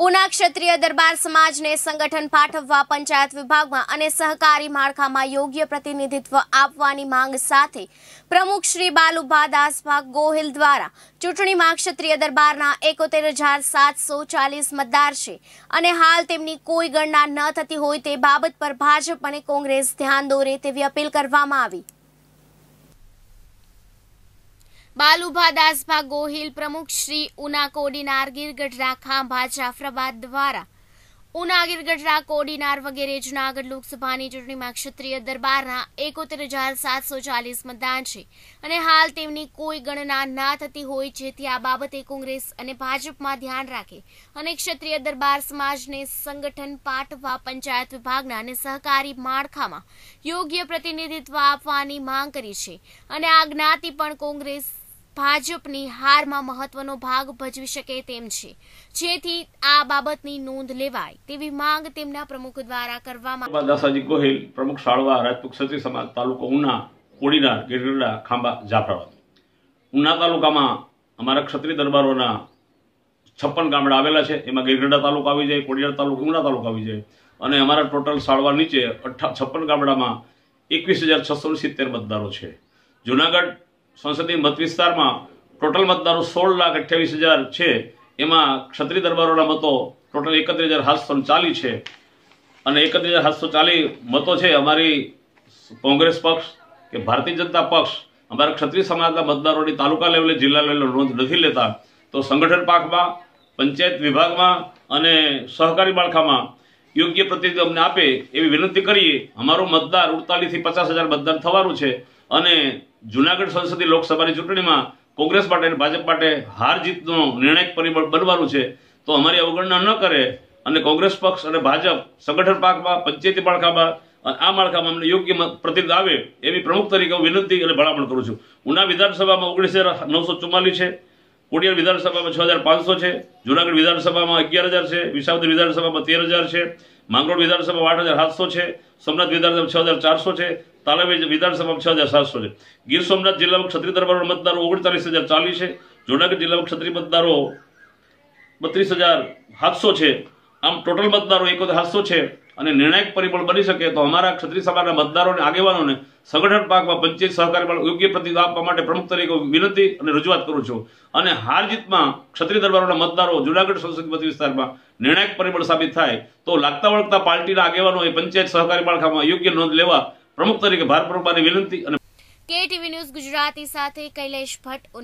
ઉના ક્ષત્રિય દરબાર સમાજને સંગઠન પાઠવવા પંચાયત વિભાગમાં અને સહકારી માળખામાં યોગ્ય પ્રતિનિધિત્વ આપવાની માંગ સાથે પ્રમુખ શ્રી બાલુભા દાસભા ગોહિલ દ્વારા ચૂંટણીમાં ક્ષત્રિય દરબારના એકોતેર હજાર સાતસો ચાલીસ મતદાર છે અને હાલ તેમની કોઈ ગણના ન થતી હોય તે બાબત પર ભાજપ અને કોંગ્રેસ ધ્યાન દોરે તેવી અપીલ કરવામાં આવી. બાલુભા દાસભા ગોહિલ પ્રમુખ શ્રી ઉના કોડીનાર ગીરગઢરા ખાંભા જાફરાબાદ દ્વારા. ઉના ગીરગઢરા કોડીનાર વગેરે જૂનાગઢ લોકસભાની ચૂંટણીમાં ક્ષત્રિય દરબારના એકોતેર હજાર સાતસો ચાલીસ મતદાન છે અને હાલ તેમની કોઈ ગણના ના થતી હોય જેથી આ બાબતે કોંગ્રેસ અને ભાજપમાં ધ્યાન રાખે અને ક્ષત્રિય દરબાર સમાજને સંગઠન પાઠવા પંચાયત વિભાગના અને સહકારી માળખામાં યોગ્ય પ્રતિનિધિત્વ આપવાની માંગ કરી છે અને આ જ્ઞાતિ પણ કોંગ્રેસ ભાજપની હારમાં મહત્વનો ભાગ ભજવી શકે તેમ છે. જેથી આ બાબતની નોંધ લેવાય તેવી માંગ તેમના પ્રમુખ દ્વારા કરવામાં દાસાજી ગોહિલ, પ્રમુખ શાળવા, રાજપૂત ક્ષત્રિય સમાજ, તાલુકો ઉના, કોડીનાર ગીરગઢડા ખાંભા, જાફરાબાદ. ઉના તાલુકામાં અમારા ક્ષત્રિય દરબારોના છપ્પન ગામડા આવેલા છે. એમાં ગીરગઢડા તાલુકો આવી જાય, કોડીનાર તાલુકો, ઉના તાલુકો આવી જાય. અને અમારા ટોટલ સાળવા નીચે છપ્પન ગામડામાં એકવીસ હજાર છસો સિત્તેર મતદારો છે. જુનાગઢ સંસદીય મત વિસ્તારમાં ટોટલ મતદારો સોળ લાખ અઠ્યાવીસ હજાર છે. એમાં ક્ષત્રિય દરબારોના મતો ટોટલ એકત્રીસ હજાર સાતસો ચાલીસ છે. અને એકત્રીસ હજાર સાતસો ચાલીસ મતો છે અમારી કોંગ્રેસ પક્ષ કે ભારતીય જનતા પક્ષ. અમારા ક્ષત્રિય સમાજના મતદારોની તાલુકા લેવલે, જિલ્લા લેવલે નોંધ નથી લેતા. તો સંગઠન પાકમાં, પંચાયત વિભાગમાં અને સહકારી માળખામાં યોગ્ય પ્રતિનિધિ અમને આપે એવી વિનંતી કરીએ. અમારું મતદાર ઉડતાલીસથી પચાસ હજાર મતદાર થવાનું છે. અને જુનાગઢ સંસદીય લોકસભાની ચૂંટણીમાં કોંગ્રેસ માટે ભાજપ માટે હાર જીતનો નિર્ણાયક પરિબળ બનવાનું છે, તો અમારી અવગણના ન કરે અને કોંગ્રેસ પક્ષ અને ભાજપ સંગઠન પાકમાં, પંચાયતી માળખામાં આ માળખામાં અમને યોગ્ય મત આવે એવી પ્રમુખ તરીકે હું વિનંતી અને ભલામણ કરું છું. ઉના વિધાનસભામાં ઓગણીસ હજાર નવસો ચુમ્માલીસ છે, કોડિયાર વિધાનસભામાં છ હજાર પાંચસો છે, જુનાગઢ વિધાનસભામાં અગિયાર હજાર છે વિસાવદર વિધાનસભામાં તેર હજાર છે, માંગરોળ વિધાનસભામાં આઠ હજાર સાતસો છે, સોમનાથ વિધાનસભા છ હજાર ચારસો છે તાલાવી વિધાનસભામાં છ હજાર સાતસો છે. ગીર સોમનાથ જિલ્લામાં ક્ષત્રિય દરબારો મતદારો ઓગણચાલીસ હજાર ચાલીસ છે. જુનાગઢ જિલ્લામાં ક્ષત્રિય મતદારો બત્રીસ હજાર સાતસો છે. આમ ટોટલ મતદારો એકોતેર સાતસો છે અને નિર્ણાયક પરિબળ બની શકે તો અમારા ક્ષત્રિય સમાજના મતદારોને, આગેવાનોને સંગઠન પાકમાં પંચાયત સહકારી પણ યોગ્ય પ્રતિભાવ આપવા માટે પ્રમુખ તરીકે વિનંતી અને રજૂઆત કરું છું. અને હાર જીતમાં ક્ષત્રિય દરબારોના મતદારો જુનાગઢ સંસદીય વિસ્તારમાં નિર્ણાયક પરિબળ સાબિત થાય તો લાગતા વળગતા પાર્ટીના આગેવાનોએ પંચાયત સહકારી માળખામાં યોગ્ય નોંધ લેવા પ્રમુખ તરીકે ભારપૂર્વકની વિનંતી અને કેટીવી ન્યૂઝ ગુજરાતી સાથે કૈલેશ ભટ્ટ